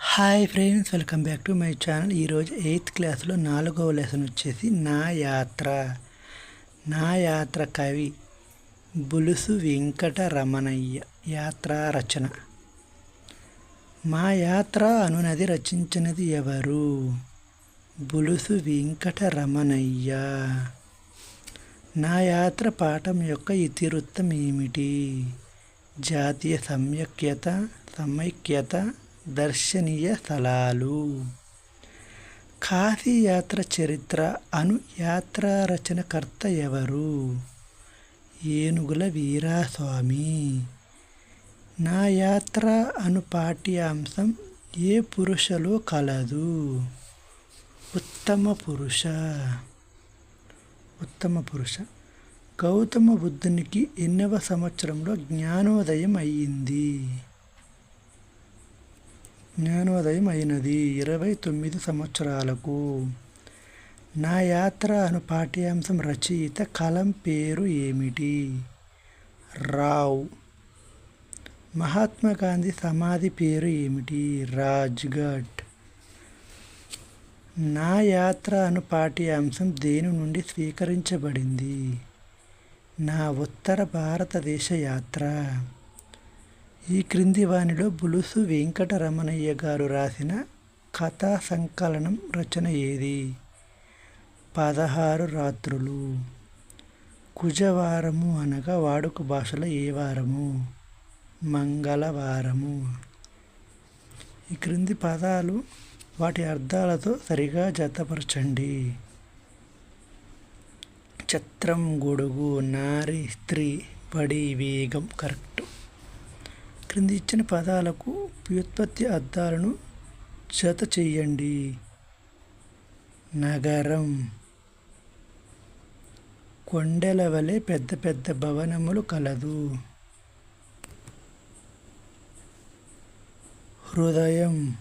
Hi friends welcome back to my channel. ఈరోజు eighth క్లాస్లో నాలుగవ లెసన్ వచ్చేసి నా యాత్ర. నా యాత్ర కవి బులుసు వెంకట రమణయ్య యాత్ర రచన. మా యాత్ర అనునది రచించినది ఎవరు? బులుసు వెంకట రమణయ్య. నా యాత్ర పాఠం యొక్క ఇతివృత్తం ఏమిటి? జాతీయ సమ్యక్యత సమైక్యత దర్శనీయ స్థలాలు. కాశీ యాత్ర చరిత్ర అను యాత్రా రచనకర్త ఎవరు? ఏనుగుల వీరాస్వామి. నా యాత్ర అను పాఠ్యాంశం ఏ పురుషలో కలదు? ఉత్తమ పురుష. ఉత్తమ పురుష. గౌతమ బుద్ధునికి ఎన్నవ సంవత్సరంలో జ్ఞానోదయం అయ్యింది. జ్ఞానోదయం అయినది ఇరవై తొమ్మిది సంవత్సరాలకు. నా యాత్ర అను పాఠ్యాంశం రచయిత కలం పేరు ఏమిటి? రావ్. మహాత్మా గాంధీ సమాధి పేరు ఏమిటి? రాజ్ఘాట్. నా యాత్ర అను పాఠ్యాంశం దేని నుండి స్వీకరించబడింది? నా ఉత్తర భారతదేశ యాత్ర. ఈ క్రింది వానిలో బులుసు వెంకటరమణయ్య గారు రాసిన కథా సంకలనం రచన ఏది? పదహారు రాత్రులు. కుజవారము అనగా వాడుక భాషలో ఏ వారము? మంగళవారము. ఈ క్రింది పదాలు వాటి అర్థాలతో సరిగా జతపరచండి. చిత్రం గొడుగు నారి స్త్రీ పడి వేగం కరెక్ట్. క్రింది ఇచ్చిన పదాలకు వ్యుత్పత్తి అర్థాలను జత చెయ్యండి. నగరం. కొండల వలె పెద్ద పెద్ద భవనములు కలదు. హృదయం.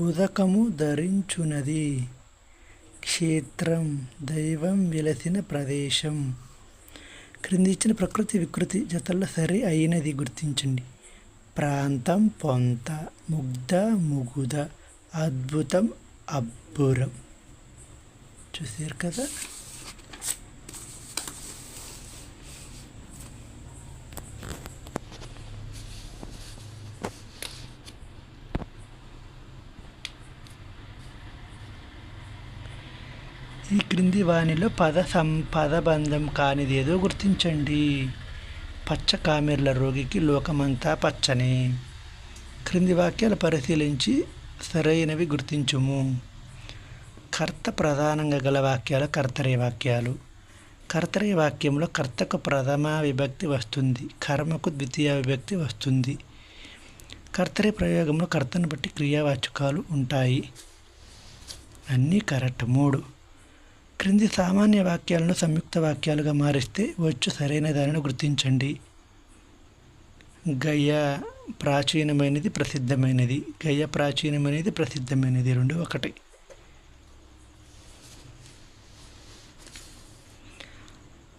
ఉదకము ధరించునది. క్షేత్రం దైవం విలసిన ప్రదేశం. క్రింది ఇచ్చిన ప్రకృతి వికృతి జతల్లో సరి అయినది గుర్తించండి. ప్రాంతం పొంత ముగ్ధ ముగుద అద్భుతం అబ్బురం. చూసారు కదా? ఈ క్రింది వాణిలో పద సం పదబంధం కానిది ఏదో గుర్తించండి. పచ్చ కామెర్ల రోగికి లోకమంతా పచ్చని. క్రింది వాక్యాలు పరిశీలించి సరైనవి గుర్తించుము. కర్త ప్రధానంగా గల వాక్యాలు కర్తరీ వాక్యాలు. కర్తరే వాక్యంలో కర్తకు ప్రథమ విభక్తి వస్తుంది. కర్మకు ద్వితీయ విభక్తి వస్తుంది. కర్తరే ప్రయోగంలో కర్తను బట్టి క్రియావాచకాలు ఉంటాయి. అన్నీ కరెక్ట్. మూడు. క్రింది సామాన్య వాక్యాలను సంయుక్త వాక్యాలుగా మారిస్తే వచ్చు సరైన దానిని గుర్తించండి. గయ ప్రాచీనమైనది ప్రసిద్ధమైనది. గయ ప్రాచీనమైనది ప్రసిద్ధమైనది రెండు ఒకటి.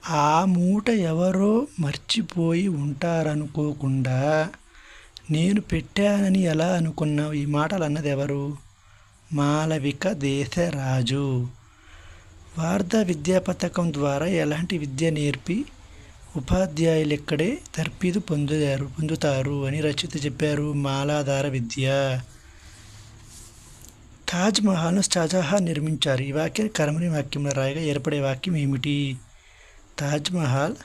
ఆ మూట ఎవరో మర్చిపోయి ఉంటారనుకోకుండా నేను పెట్టానని ఎలా అనుకున్నావు? ఈ మాటలు అన్నది ఎవరు? మాలవిక దేశరాజు. వార్ధ విద్యా పథకం ద్వారా ఎలాంటి విద్య నేర్పి ఉపాధ్యాయులు ఇక్కడే తర్పీదు పొందుతారు పొందుతారు అని రచయిత చెప్పారు మాలాధార విద్య. తాజ్ మహల్ను షాజహాన్ నిర్మించారు. ఈ వాక్యాన్ని కర్మని వాక్యంలో రాయగా ఏర్పడే వాక్యం ఏమిటి? తాజ్ మహల్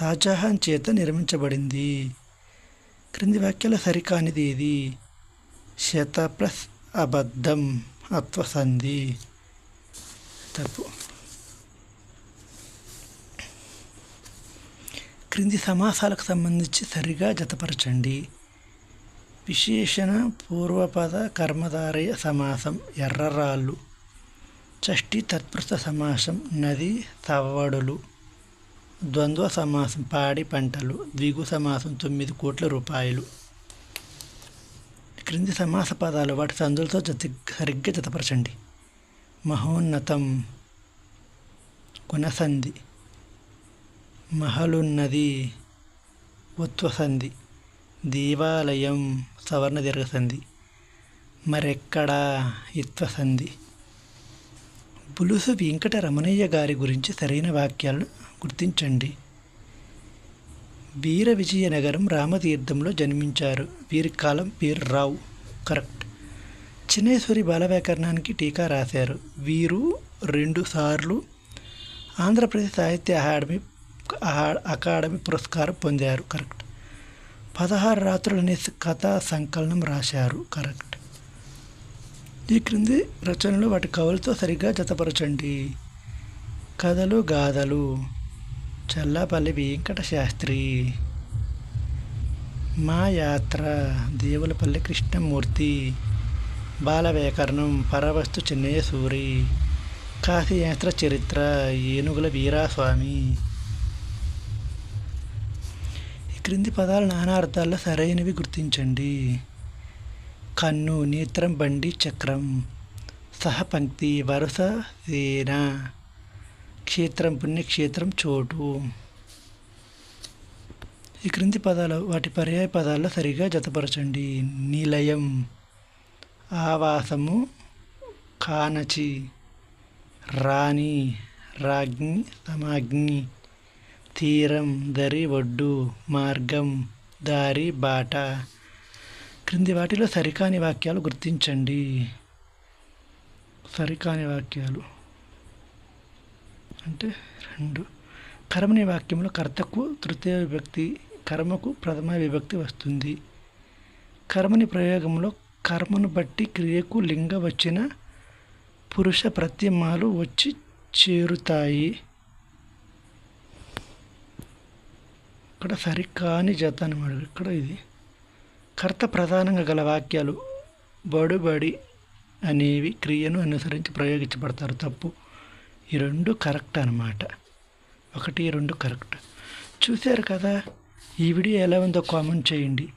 షాజహాన్ చేత నిర్మించబడింది. క్రింది వాక్యాల సరికానిది ఏది? శత ప్లస్ అబద్ధం అత్వసంధి. తప్పు. క్రింది సమాసాలకు సంబంధించి సరిగా జతపరచండి. విశేషణ పూర్వపద కర్మధారయ సమాసం ఎర్రరాళ్ళు. షష్ఠి తత్పురుష సమాసం నది సవ్వడులు ద్వంద్వ సమాసం పాడి పంటలు. ద్విగు సమాసం తొమ్మిది కోట్ల రూపాయలు. క్రింది సమాస పదాలు వాటి సందులతో జత సరిగ్గా జతపరచండి. మహోన్నతం గుణసంధి. మహలున్నది ఉత్వసంధి దేవాలయం సవర్ణ దీర్ఘసంధి మరెక్కడ ఇత్వసంధి. సంధి పులుసు వెంకట రమణయ్య గారి గురించి సరైన వాక్యాలను గుర్తించండి. వీర విజయనగరం రామతీర్థంలో జన్మించారు. వీరి కాలం పేరు రావు. కరెక్ట్. చిన్నేశ్వరి బాలవ్యాకరణానికి టీకా రాశారు. వీరు రెండుసార్లు ఆంధ్రప్రదేశ్ సాహిత్య అకాడమీ అకాడమీ పురస్కారం పొందారు. కరెక్ట్. పదహారు రాత్రులు అనే కథా సంకలనం రాశారు. కరెక్ట్. ఈ క్రింది రచనలు వాటి కవులతో సరిగ్గా జతపరచండి. కథలు గాథలు. చల్లాపల్లి వెంకట శాస్త్రి మా యాత్ర దేవులపల్లి కృష్ణమూర్తి. బాలవేకరణం పరవస్తు చిన్నయ్య సూరి. కాశీయాత్ర చరిత్ర ఏనుగుల వీరాస్వామి. క్రింది పదాల నానార్థాల్లో సరైనవి గుర్తించండి. కన్ను నేత్రం బండి చక్రం. సహపంక్తి వరుస సేన. క్షేత్రం పుణ్యక్షేత్రం చోటు. ఈ క్రింది పదాలు వాటి పర్యాయ పదాల్లో సరిగా జతపరచండి. నిలయం ఆవాసము కానచి రాణి రాజ్ఞి సమాజ్ఞి తీరం దరి ఒడ్డు మార్గం దారి బాట. క్రింది వాటిలో సరికాని వాక్యాలు గుర్తించండి. సరికాని వాక్యాలు. అంటే రెండు. కర్మని వాక్యంలో కర్తకు తృతీయ విభక్తి కర్మకు ప్రథమ విభక్తి వస్తుంది. కర్మని ప్రయోగంలో కర్మను బట్టి క్రియకు లింగ వచ్చిన పురుష ప్రత్యమాలు వచ్చి చేరుతాయి. ఇక్కడ సరికాని జత అనమాట ఇక్కడ ఇది. కర్త ప్రధానంగా గల వాక్యాలు బడుబడి అనేవి క్రియను అనుసరించి ప్రయోగించబడతారు. తప్పు. ఈ రెండు కరెక్ట్ అన్నమాట. ఒకటి రెండు కరెక్ట్. చూశారు కదా? ఈ వీడియో ఎలా ఉందో కామెంట్ చేయండి.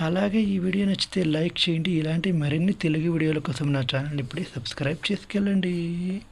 అలాగే ఈ వీడియో నచ్చితే లైక్ చేయండి. ఇలాంటి మరిన్ని తెలుగు వీడియోల కోసం నా ఛానల్ ఇప్పుడే సబ్స్క్రైబ్ చేసుకెళ్ళండి.